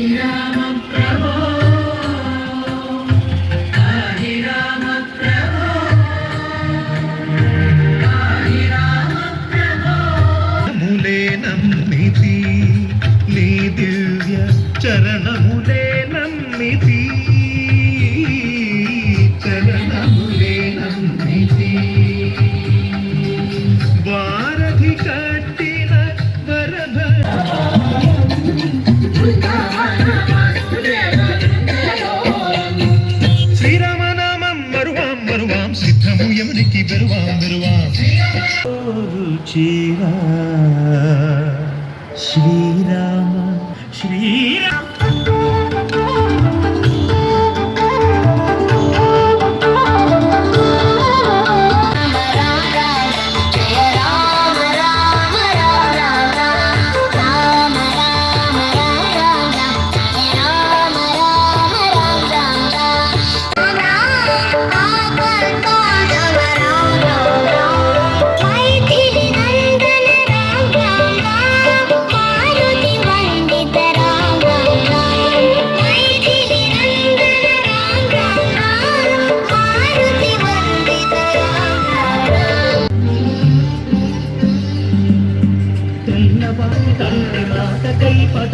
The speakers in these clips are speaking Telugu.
Shri Rama బెరువాం రుచిరా శ్రీరామ శ్రీరామ తెల్లవారి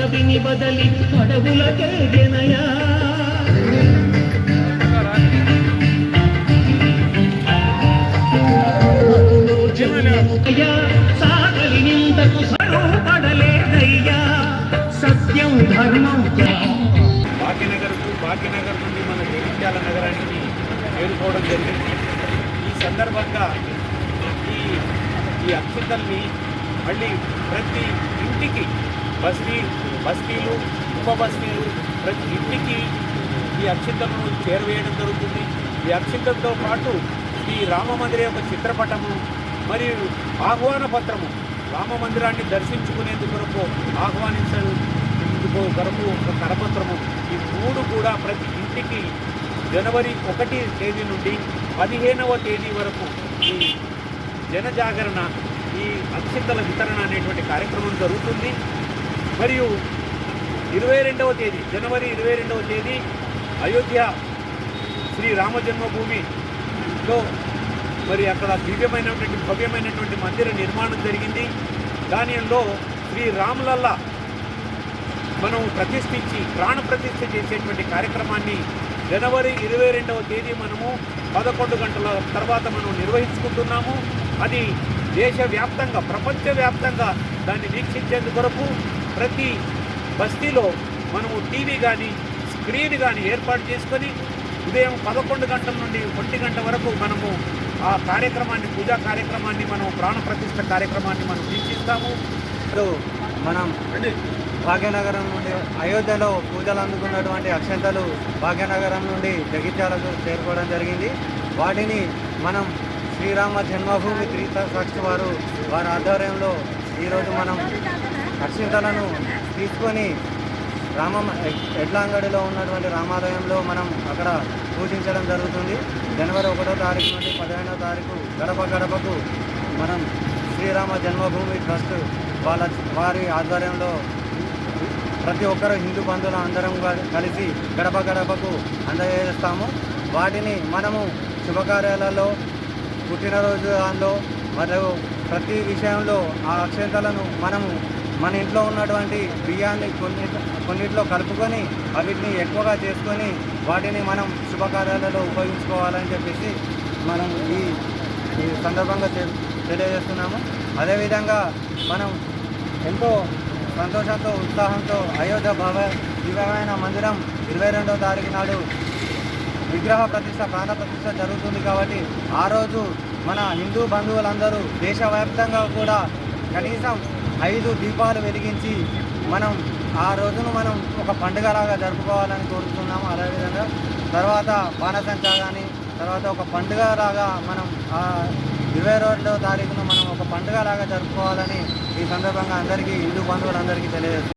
మాటకై బదలి అడవులకెగెనయా జనముకయ్యా సాగలి నిందకు సరుపడలేదయ్యా సత్యం ధర్మం భాగ్యనగర్కు భాగ్యనగర్ నుండి మన జగిత్యాల నగరానికి చేరుకోవడం జరిగింది. ఈ సందర్భంగా ఈ ఈ అక్షతల్ని మళ్ళీ ప్రతి ఇంటికి బస్తీ బస్తీలు ఉప బస్తీలు ప్రతి ఇంటికి ఈ అక్షింతలను చేరవేయడం జరుగుతుంది. ఈ అక్షింతంతో పాటు ఈ రామ మందిర యొక్క చిత్రపటము మరియు ఆహ్వాన పత్రము రామ మందిరాన్ని దర్శించుకునేందుకు కొరకు ఆహ్వానించేందుకు కొరకు ఒక కరపత్రము. ఈ మూడు కూడా ప్రతి ఇంటికి జనవరి ఒకటి తేదీ నుండి పదిహేనవ తేదీ వరకు ఈ జనజాగరణ ఈ అక్షింతల వితరణ అనేటువంటి కార్యక్రమం జరుగుతుంది. మరియు ఇరవై రెండవ తేదీ జనవరి ఇరవై రెండవ తేదీ అయోధ్య శ్రీ రామ జన్మభూమిలో మరి అక్కడ దివ్యమైనటువంటి భవ్యమైనటువంటి మందిర నిర్మాణం జరిగింది. దానిలో శ్రీ రాములల్లా మనం ప్రతిష్ఠించి ప్రాణ ప్రతిష్ఠ చేసేటువంటి కార్యక్రమాన్ని జనవరి ఇరవై రెండవ తేదీ మనము పదకొండు గంటల తర్వాత మనం నిర్వహించుకుంటున్నాము. అది దేశవ్యాప్తంగా ప్రపంచవ్యాప్తంగా దాన్ని వీక్షించేందుకు కొరకు ప్రతి బస్తీలో మనము టీవీ కానీ స్క్రీన్ కానీ ఏర్పాటు చేసుకొని ఉదయం పదకొండు గంటల నుండి ఒంటి గంట వరకు మనము ఆ కార్యక్రమాన్ని పూజా కార్యక్రమాన్ని మనం ప్రాణ ప్రతిష్ఠ కార్యక్రమాన్ని మనం వీక్షిస్తాము. మనం భాగ్యనగరం నుండి అయోధ్యలో పూజలు అందుకున్నటువంటి అక్షంతలు భాగ్యనగరం నుండి జగిత్యాలకు చేరుకోవడం జరిగింది. వాటిని మనం శ్రీరామ జన్మభూమి తీర్థ ట్రస్ట్ వారు వారి ఆధ్వర్యంలో ఈరోజు మనం అక్షింతలను తీసుకొని రామ ఎడ్లాంగడిలో ఉన్నటువంటి రామాలయంలో మనం అక్కడ పూజించడం జరుగుతుంది. జనవరి ఒకటో తారీఖు నుండి పదిహేనో తారీఖు గడప గడపకు మనం శ్రీరామ జన్మభూమి ట్రస్ట్ వాళ్ళ వారి ఆధ్వర్యంలో ప్రతి ఒక్కరు హిందూ బంధువులు అందరం కలి- కలిసి గడప గడపకు అందజేస్తాము. వాటిని మనము శుభకార్యాలలో పుట్టినరోజు దానిలో మరియు ప్రతి విషయంలో ఆ అక్షంతలను మనము మన ఇంట్లో ఉన్నటువంటి బియ్యాన్ని కొన్ని కొన్నిట్లో కలుపుకొని వాటిని ఎక్కువగా చేసుకొని వాటిని మనం శుభకార్యాలలో ఉపయోగించుకోవాలని చెప్పేసి మనం ఈ ఈ సందర్భంగా తె- తెలియజేస్తున్నాము. అదేవిధంగా మనం ఎంతో సంతోషంతో ఉత్సాహంతో అయోధ్య భవ దివ్యమైన మందిరం ఇరవై రెండవ తారీఖు నాడు విగ్రహ ప్రతిష్ట ప్రాణ ప్రతిష్ట జరుగుతుంది కాబట్టి ఆ రోజు మన హిందూ బంధువులందరూ దేశవ్యాప్తంగా కూడా కనీసం ఐదు దీపాలు వెలిగించి మనం ఆ రోజును మనం ఒక పండుగలాగా జరుపుకోవాలని కోరుతున్నాము. అదేవిధంగా తర్వాత బాణసంచా కానీ తర్వాత ఒక పండుగలాగా మనం ఆ ఇరవై రెండో తారీఖున మనం ఒక పండుగలాగా జరుపుకోవాలని ఈ సందర్భంగా అందరికీ హిందూ బంధువులందరికీ తెలియజేస్తున్నాం.